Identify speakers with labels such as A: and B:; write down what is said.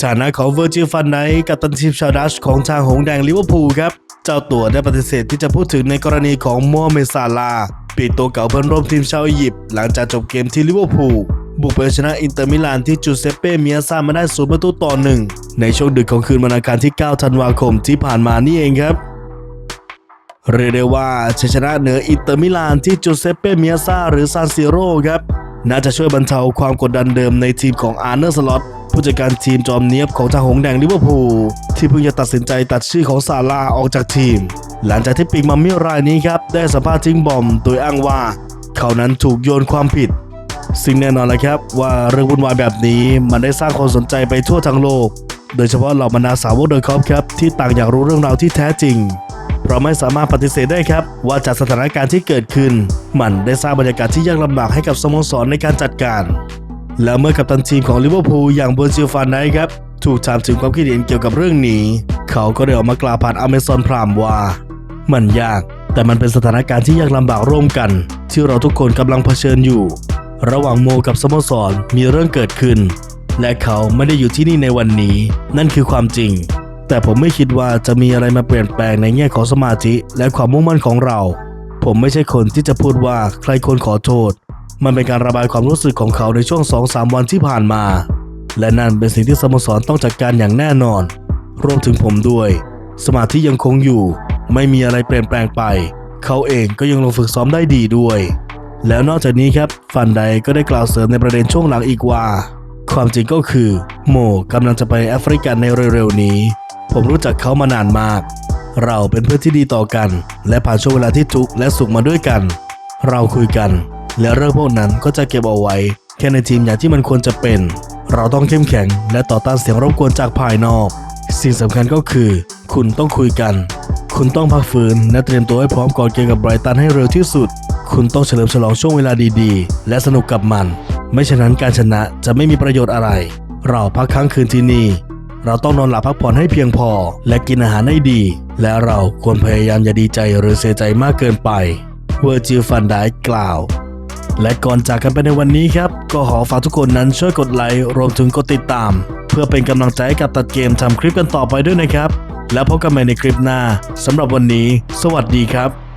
A: ฐานะของเวอร์จิลฟันไนกับตันทีมชาวดัชของทางหงแดงลิเวอร์พูลครับ เจ้าตัวได้ปฏิเสธที่จะพูดถึงในกรณีของโมเมซาลาปีกตัวเก่าเพื่อนร่วมทีมชาวอียิปต์หลังจากจบเกมที่ลิเวอร์พูลบุกไปชนะอินเตอร์มิลานที่จูเซปเป้เมียซามาได้ศูนย์ประตูต่อหนึ่งในช่วงดึกของคืนวันอังคารที่ 9 ธันวาคมที่ผ่านมานี่เองครับเรียกได้ว่าชัยชนะเหนืออินเตอร์มิลานที่จูเซปเป้เมียซาหรือซานซิโร่ครับ น่าจะช่วยบรรเทาความกดดันเดิมในทีมของอาร์เนอร์สล็อต ผู้จัดการทีมจอมเนียบของทางหงแดงลิเวอร์พูลที่เพิ่งจะตัดสินใจตัดชื่อของซาลาออกจากทีม หลังจากที่ปีกมัมมี่รายนี้ครับได้สัมภาษณ์ทิ้งบอมโดยอ้างว่า เขานั้นถูกโยนความผิด ซึ่งแน่นอนเลยครับว่าเรื่องวุ่นวายแบบนี้มันได้สร้างความสนใจไปทั่วทั้งโลก โดยเฉพาะเหล่าบรรดาสาวกโดยคอบครับที่ต่างอยากรู้เรื่องราวที่แท้จริงเพราะไม่สามารถปฏิเสธได้ครับ ว่าจากสถานการณ์ที่เกิดขึ้น มันได้สร้างบรรยากาศที่ยากลำบากให้กับสโมสรในการจัดการ แล้วเมื่อกัปตันทีมของลิเวอร์พูลอย่างเบอร์ซิลฟานไนครับถูกถามถึงความคิดเห็นเกี่ยวกับเรื่องนี้ เขาก็ได้ออกมากล่าวผ่านอเมซอนพรามว่า มันยาก แต่มันเป็นสถานการณ์ที่ยากลำบากร่วมกัน ที่เราทุกคนกำลังเผชิญอยู่ ระหว่างโมกับสโมสรมีเรื่องเกิดขึ้น และเขาไม่ได้อยู่ที่นี่ในวันนี้ นั่นคือความจริง แต่ผมไม่คิดว่าจะมีอะไรมาเปลี่ยนแปลงในแง่ของสมาธิและความมุ่งมั่นของเรา ผมไม่ใช่คนที่จะพูดว่าใครควรขอโทษ มันเป็นการระบายความรู้สึกของเขาในช่วง 2-3 วันที่ผ่านมา และนั่นเป็นสิ่งที่สโมสรต้องจัดการอย่างแน่นอน รวมถึงผมด้วย สมาธิยังคงอยู่ ไม่มีอะไรเปลี่ยนแปลงไป เขาเองก็ยังลงฝึกซ้อมได้ดีด้วย แล้วนอกจากนี้ครับฟันไดก็ได้กล่าวเสริมในประเด็นช่วงหลังอีกว่า ความจริงก็คือ โมกำลังจะไปแอฟริกาในเร็วๆนี้ ผมรู้จักเขามานานมาก เราเป็นเพื่อนที่ดีต่อกัน และผ่านช่วงเวลาที่ทุกข์และสุขมาด้วยกัน เราคุยกัน และเรื่องพวกนั้นก็จะเก็บเอาไว้แค่ในทีมอย่างที่มันควรจะเป็น เราต้องเข้มแข็ง และต่อต้านเสียงรบกวนจากภายนอก สิ่งสำคัญก็คือ คุณต้องคุยกัน คุณต้องพักฟื้นและเตรียมตัวให้พร้อมก่อนเกมกับไบรตันให้เร็วที่สุด คุณต้องเฉลิมฉลองช่วงเวลาดีๆ และสนุกกับมัน ไม่ฉะนั้นการชนะจะไม่มีประโยชน์อะไร เราพักค้างคืนที่นี่เราต้องนอนหลับพักผ่อนให้เพียงพอ และกินอาหารให้ดี และเราควรพยายามอย่าดีใจหรือเสียใจมากเกินไป เวอร์จิลฟันไดกล่าว และก่อนจากกันไปในวันนี้ครับ ก็ขอฝากทุกคนนั้นช่วยกดไลค์รวมถึงกดติดตาม เพื่อเป็นกำลังใจให้กับตัดเกมทำคลิปกันต่อไปด้วยนะครับ แล้วพบกันใหม่ในคลิปหน้าสำหรับวันนี้ สวัสดีครับ